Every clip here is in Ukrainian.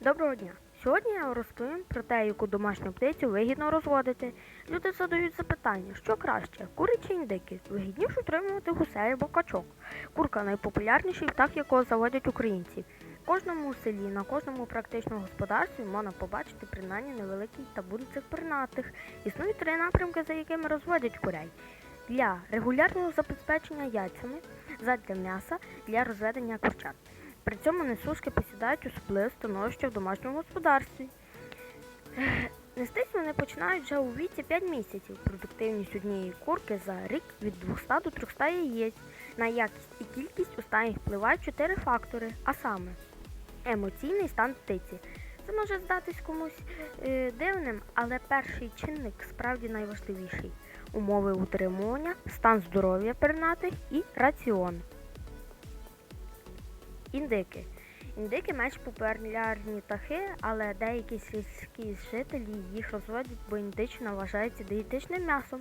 Доброго дня! Сьогодні я розповім про те, яку домашню птицю вигідно розводити. Люди задають запитання, що краще, кури чи індики? Вигідніше утримувати гусей або качок. Курка найпопулярніший птах, якого заводять українці. В кожному селі, на кожному практичному господарстві можна побачити принаймні невеликий табун цих пернатих. Існують три напрямки, за якими розводять курей. Для регулярного забезпечення яйцями, задля м'яса, для розведення курчат. При цьому несушки посідають особливе становище в домашньому господарстві. Нестись вони починають вже у віці 5 місяців. Продуктивність однієї курки за рік від 200 до 300 яєць. На якість і кількість у стаї впливають 4 фактори, а саме емоційний стан птиці. Це може здатись комусь е, дивним, але перший чинник справді найважливіший. Умови утримування, стан здоров'я пернатих і раціон. Індики. Індики менш популярні птахи, але деякі сільські жителі їх розводять, бо індичина вважається дієтичним м'ясом.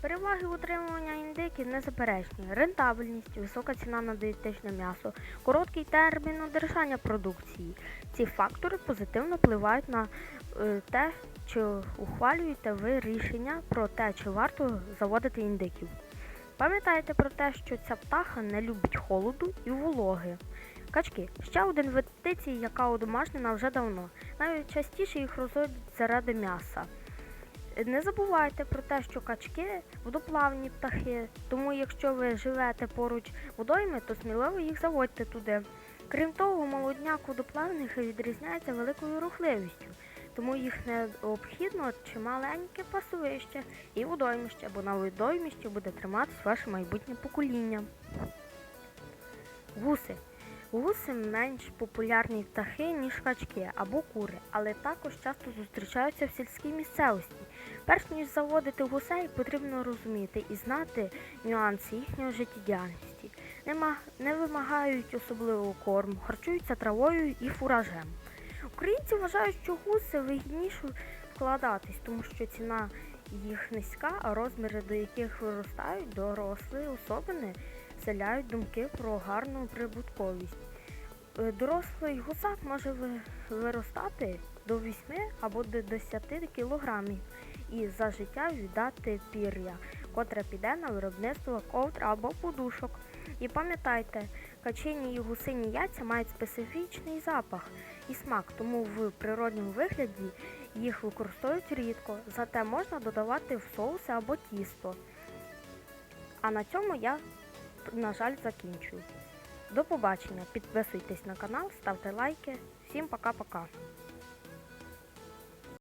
Переваги утримування індиків незаперечні. Рентабельність, висока ціна на дієтичне м'ясо, короткий термін одержання продукції. Ці фактори позитивно впливають на е, те, чи ухвалюєте ви рішення про те, чи варто заводити індиків. Пам'ятайте про те, що ця птаха не любить холоду і вологи. Качки ще один вид птиці, яка одомашнена вже давно. Навіть частіше їх розводять заради м'яса. Не забувайте про те, що качки водоплавні птахи, тому якщо ви живете поруч водойми, то сміливо їх заводьте туди. Крім того, молодняк водоплавних відрізняється великою рухливістю, тому їх необхідно чималеньке пасовище і водоймище, бо на водоймищі буде триматись ваше майбутнє покоління. Гуси. Гуси менш популярні птахи, ніж качки або кури, але також часто зустрічаються в сільській місцевості. Перш ніж заводити гусей, потрібно розуміти і знати нюанси їхньої життєдіяльності. Не вимагають особливого корму, харчуються травою і фуражем. Українці вважають, що гуси вигідніше вкладатись, тому що ціна їх низька, а розміри, до яких виростають дорослі особини, вселяють думки про гарну прибутковість. Е, Дорослий гусак може виростати до 8 або до 10 кілограмів і за життя віддати пір'я, котре піде на виробництво ковдр або подушок. І пам'ятайте, качині і гусині яйця мають специфічний запах і смак, тому в природньому вигляді їх використовують рідко, зате можна додавати в соуси або тісто. А на цьому я, на жаль, закінчую. До побачення. Підписуйтесь на канал, ставте лайки. Всім пока-пока.